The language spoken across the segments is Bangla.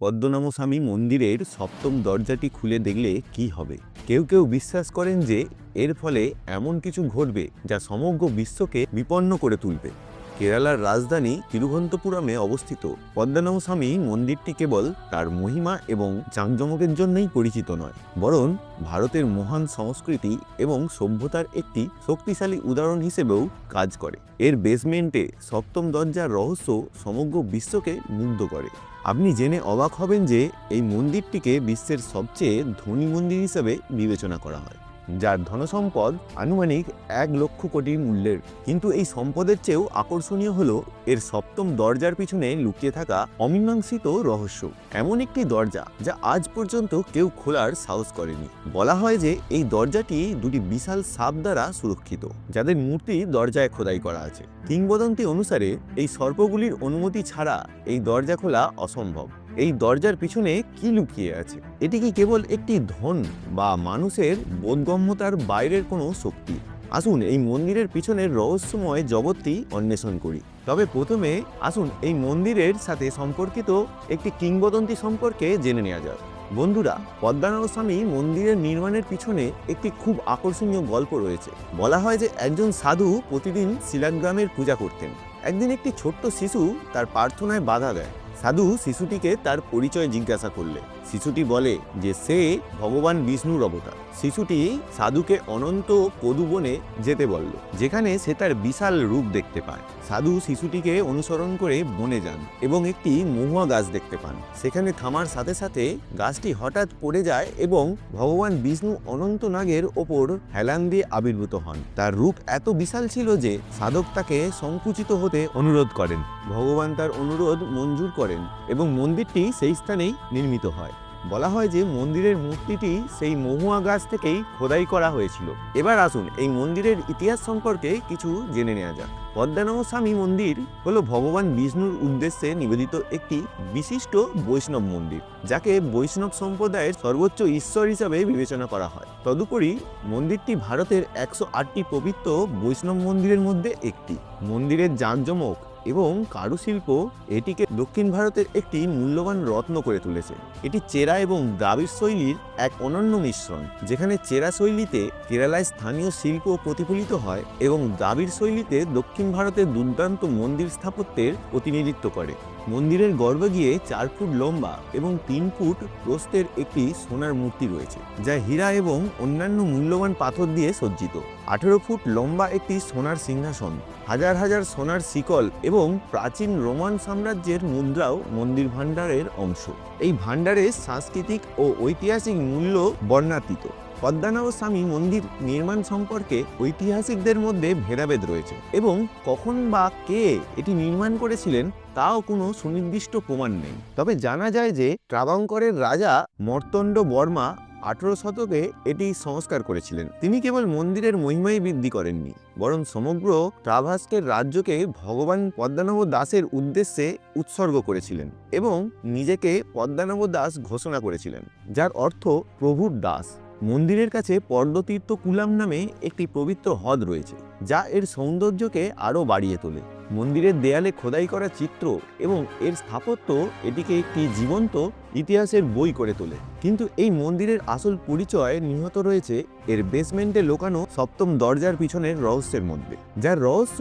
পদ্মনামস্বামী মন্দিরের সপ্তম দরজাটি খুলে দেখলে কি হবে? কেউ কেউ বিশ্বাস করেন যে এর ফলে এমন কিছু ঘটবে যা সমগ্র বিশ্বকে বিপন্ন করে তুলবে। কেরালার রাজধানী তিরুভন্তপুরমে অবস্থিত। পদ্মনামস্বামী মন্দিরটি কেবল তার মহিমা এবং জাঁকজমকের জন্যই পরিচিত নয়, বরং ভারতের মহান সংস্কৃতি এবং সভ্যতার একটি শক্তিশালী উদাহরণ হিসেবেও কাজ করে। এর বেসমেন্টে সপ্তম দরজার রহস্য সমগ্র বিশ্বকে মুগ্ধ করে। আপনি জেনে অবাক হবেন যে এই মন্দিরটিকে বিশ্বের সবচেয়ে ধনী মন্দির হিসেবে বিবেচনা করা হয়। যার ধনসম্পদ আনুমানিক এক লক্ষ কোটি মূল্যের। কিন্তু এই সম্পদের চেয়েও আকর্ষণীয় হলো এর সপ্তম দরজার পিছনে লুকিয়ে থাকা অমীমাংসিত রহস্য। এমন একটি দরজা যা আজ পর্যন্ত কেউ খোলার সাহস করেনি। বলা হয় যে এই দরজাটি দুটি বিশাল সাপ দ্বারা সুরক্ষিত, যাদের মূর্তি দরজায় খোদাই করা আছে। কিংবদন্তি অনুসারে এই সর্পগুলির অনুমতি ছাড়া এই দরজা খোলা অসম্ভব। এই দরজার পিছনে কি লুকিয়ে আছে? এটি কি কেবল একটি ধন বা মানুষের বোধগম্যতার বাইরের কোনো শক্তি? আসুন এই মন্দিরের পিছনের রহস্যময় জগৎটি অন্বেষণ করি। তবে প্রথমে আসুন এই মন্দিরের সাথে সম্পর্কিত একটি কিংবদন্তি সম্পর্কে জেনে নেওয়া যাক। বন্ধুরা পদ্মানাভস্বামী মন্দিরের নির্মাণের পিছনে একটি খুব আকর্ষণীয় গল্প রয়েছে। বলা হয় যে একজন সাধু প্রতিদিন শিলাগ্রামের পূজা করতেন। একদিন একটি ছোট্ট শিশু তার প্রার্থনায় বাধা দেয়। সাধু শিশুটিকে তার পরিচয় জিজ্ঞাসা করলে। শিশুটি বলে যে সে ভগবান বিষ্ণুর অবতার। শিশুটি সাধুকে অনন্ত পদুবনে যেতে বলল, যেখানে সে তার বিশাল রূপ দেখতে পায়। সাধু শিশুটিকে অনুসরণ করে বনে যান এবং একটি মহুয়া গাছ দেখতে পান। সেখানে থামার সাথে সাথে গাছটি হঠাৎ পড়ে যায় এবং ভগবান বিষ্ণু অনন্ত নাগের ওপর হেলান দিয়ে আবির্ভূত হন। তার রূপ এত বিশাল ছিল যে সাধক তাকে সংকুচিত হতে অনুরোধ করেন। ভগবান তার অনুরোধ মঞ্জুর করেন এবং মন্দিরটি সেই স্থানেই নির্মিত হয়। বলা হয় যে মন্দিরের মূর্তিটি সেই মহুয়া গাছ থেকেই খোদাই করা হয়েছিল। এবার আসুন এই মন্দিরের ইতিহাস সম্পর্কে কিছু জেনে নেওয়া যাক। পদ্মানবস্বামী মন্দির হল ভগবান বিষ্ণুর উদ্দেশ্যে নিবেদিত একটি বিশিষ্ট বৈষ্ণব মন্দির, যাকে বৈষ্ণব সম্প্রদায়ের সর্বোচ্চ ঈশ্বর হিসাবে বিবেচনা করা হয়। তদুপরি মন্দিরটি ভারতের একশো আটটি পবিত্র বৈষ্ণব মন্দিরের মধ্যে একটি। মন্দিরের জাঁকজমক এবং কারুশিল্প এটিকে দক্ষিণ ভারতের একটি মূল্যবান রত্ন করে তুলেছে। এটি চেরা এবং দ্রাবিড় শৈলীর এক অনন্য মিশ্রণ, যেখানে চেরা শৈলীতে কেরালায় স্থানীয় শিল্প প্রতিফলিত হয় এবং দ্রাবিড় শৈলীতে দক্ষিণ ভারতের দুর্দান্ত মন্দির স্থাপত্যের প্রতিনিধিত্ব করে। মন্দিরের গর্ভে গিয়ে চার ফুট লম্বা এবং তিন ফুট প্রস্তের একটি সোনার মূর্তি রয়েছে, যা হীরা এবং অন্যান্য মূল্যবান পাথর দিয়ে সজ্জিত। আঠেরো ফুট লম্বা একটি সোনার সিংহাসন, হাজার হাজার সোনার শিকল এবং প্রাচীন রোমান সাম্রাজ্যের মুদ্রাও মন্দির ভাণ্ডারের অংশ। এই ভাণ্ডারের সাংস্কৃতিক ও ঐতিহাসিক মূল্য বর্ণাতীত। পদ্মানাভস্বামী মন্দির নির্মাণ সম্পর্কে ঐতিহাসিকদের মধ্যে ভেদাভেদ রয়েছে এবং কখন বা কে এটি নির্মাণ করেছিলেন তাও কোনো সুনির্দিষ্ট প্রমাণ নেই। তবে জানা যায় যে ট্রাবাঙ্করের রাজা মর্তণ্ড বর্মা আঠেরো শতকে এটি সংস্কার করেছিলেন। তিনি কেবল মন্দিরের মহিমাই বৃদ্ধি করেননি, বরং সমগ্র ট্রাভাস্কের রাজ্যকে ভগবান পদ্মানব দাসের উদ্দেশ্যে উৎসর্গ করেছিলেন এবং নিজেকে পদ্মানব দাস ঘোষণা করেছিলেন, যার অর্থ প্রভুর দাস। মন্দিরের কাছে পর্দতীর্থ কুলাম নামে একটি পবিত্র হ্রদ রয়েছে, যা এর সৌন্দর্যকে আরও বাড়িয়ে তোলে। মন্দিরের দেয়ালে খোদাই করা চিত্র এবং এর স্থাপত্য এটিকে একটি জীবন্ত ইতিহাসের বই করে তোলে। কিন্তু এই মন্দিরের আসল পরিচয় নিহত রয়েছে এর বেসমেন্টে লোকানো সপ্তম দরজার পিছনের রহস্যের মধ্যে, যার রহস্য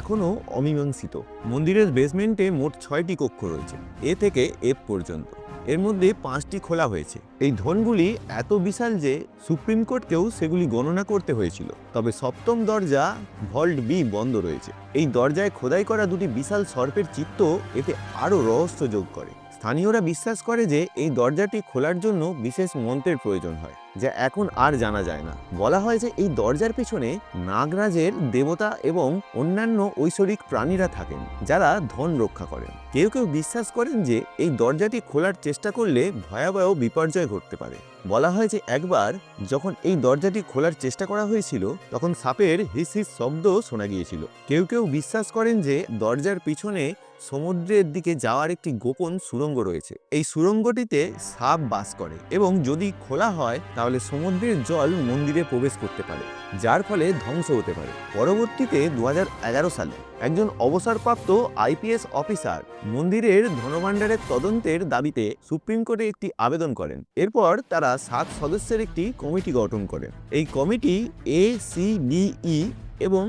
এখনও অমীমাংসিত। মন্দিরের বেসমেন্টে মোট ছয়টি কক্ষ রয়েছে, এ থেকে এফ পর্যন্ত। এর মধ্যে পাঁচটি খোলা হয়েছে। এই ধনগুলি এত বিশাল যে সুপ্রিম কোর্টকেও সেগুলি গণনা করতে হয়েছিল। তবে সপ্তম দরজা ভল্ট বি বন্ধ রয়েছে। এই দরজায় খোদাই করা দুটি বিশাল সর্পের চিত্ত এতে আরও রহস্য যোগ করে। স্থানীয়রা বিশ্বাস করে যে এই দরজাটি খোলার জন্য বিশেষ মন্ত্রের প্রয়োজন হয়। যা এখন আর জানা যায় না। বলা হয় যে এই দরজার পিছনে নাগরাজের দেবতা এবং অন্যান্য ঐশ্বরিক প্রাণীরা থাকেন, যারা ধন রক্ষা করেন। কেউ কেউ বিশ্বাস করেন যে এই দরজাটি খোলার চেষ্টা করলে ভয়াবহ বিপর্যয় ঘটতে পারে। বলা হয় যে একবার যখন এই দরজাটি খোলার চেষ্টা করা হয়েছিল, তখন সাপের হিস হিস শব্দ শোনা গিয়েছিল। কেউ কেউ বিশ্বাস করেন যে দরজার পিছনে সমুদ্রের দিকে যাওয়ার একটি গোপন সুড়ঙ্গ রয়েছে। এই সুড়ঙ্গটিতে সাপ বাস করে এবং যদি খোলা হয়, তাহলে সমুদ্রের জল মন্দিরে প্রবেশ করতে পারে, যার ফলে ধ্বংস হতে পারে। পরবর্তীতে দু হাজার এগারো সালে একজন অবসরপ্রাপ্ত আইপিএস অফিসার মন্দিরের ধনভাণ্ডারের তদন্তের দাবিতে সুপ্রিম কোর্টে একটি আবেদন করেন। এরপর তারা সাত সদস্যের একটি কমিটি গঠন করেন। এই committee A C D E এবং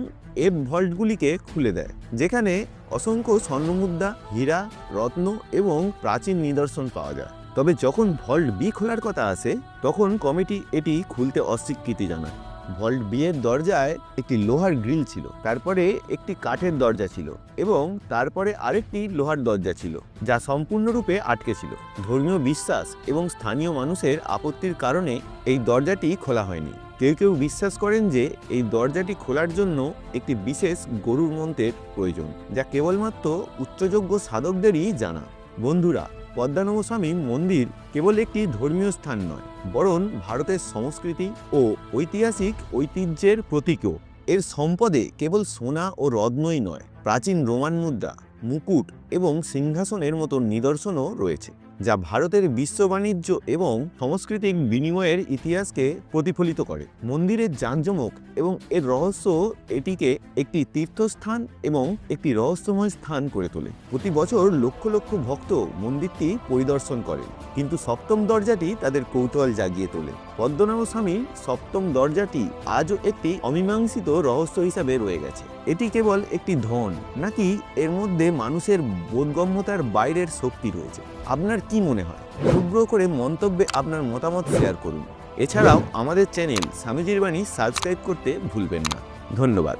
এফ ভল্টগুলিকে খুলে দেয়, যেখানে অসংখ্য স্বর্ণমুদ্রা, হীরা, রত্ন এবং প্রাচীন নিদর্শন পাওয়া যায়। তবে যখন ভল্ট বি খোলার কথা আসে, তখন কমিটি এটি খুলতে অস্বীকৃতি জানায়। ভল্ট বি এর দরজায় একটি লোহার গ্রিল ছিল, তারপরে একটি কাঠের দরজা ছিল এবং তারপরে আরেকটি লোহার দরজা ছিল, যা সম্পূর্ণরূপে আটকে ছিল। ধর্মীয় বিশ্বাস এবং স্থানীয় মানুষের আপত্তির কারণে এই দরজাটি খোলা হয়নি। কেউ কেউ বিশ্বাস করেন যে এই দরজাটি খোলার জন্য একটি বিশেষ গরুর মন্ত্রের প্রয়োজন, যা কেবলমাত্র উচ্চযোগ্য সাধকদেরই জানা। বন্ধুরা পদ্মানবস্বামী মন্দির কেবল একটি ধর্মীয় স্থান নয়, বরং ভারতের সংস্কৃতি ও ঐতিহাসিক ঐতিহ্যের প্রতীকও। এর সম্পদে কেবল সোনা ও রত্নই নয়, প্রাচীন রোমান মুদ্রা, মুকুট এবং সিংহাসনের মতো নিদর্শনও রয়েছে। যা ভারতের বিশ্ব বাণিজ্য এবং সাংস্কৃতিক বিনিময়ের ইতিহাসকে প্রতিফলিত করে। মন্দিরের যানজমক এবং এর রহস্য এটিকে একটি তীর্থস্থান এবং একটি রহস্যময় স্থান করে তোলে। প্রতি বছর লক্ষ লক্ষ ভক্ত মন্দিরটি পরিদর্শন করে কিন্তু সপ্তম দরজাটি তাদের কৌতূহল জাগিয়ে তোলে। পদ্মনাভ স্বামীর সপ্তম দরজাটি আজও একটি অমীমাংসিত রহস্য হিসাবে রয়ে গেছে। এটি কেবল একটি ধন, নাকি এর মধ্যে মানুষের বোধগম্যতার বাইরের শক্তি রয়েছে? আপনার কি মনে হয়? অনুগ্রহ করে মন্তব্যে আপনার মতামত শেয়ার করুন। এছাড়াও আমাদের চ্যানেল স্বামীজির বাণী সাবস্ক্রাইব করতে ভুলবেন না। ধন্যবাদ।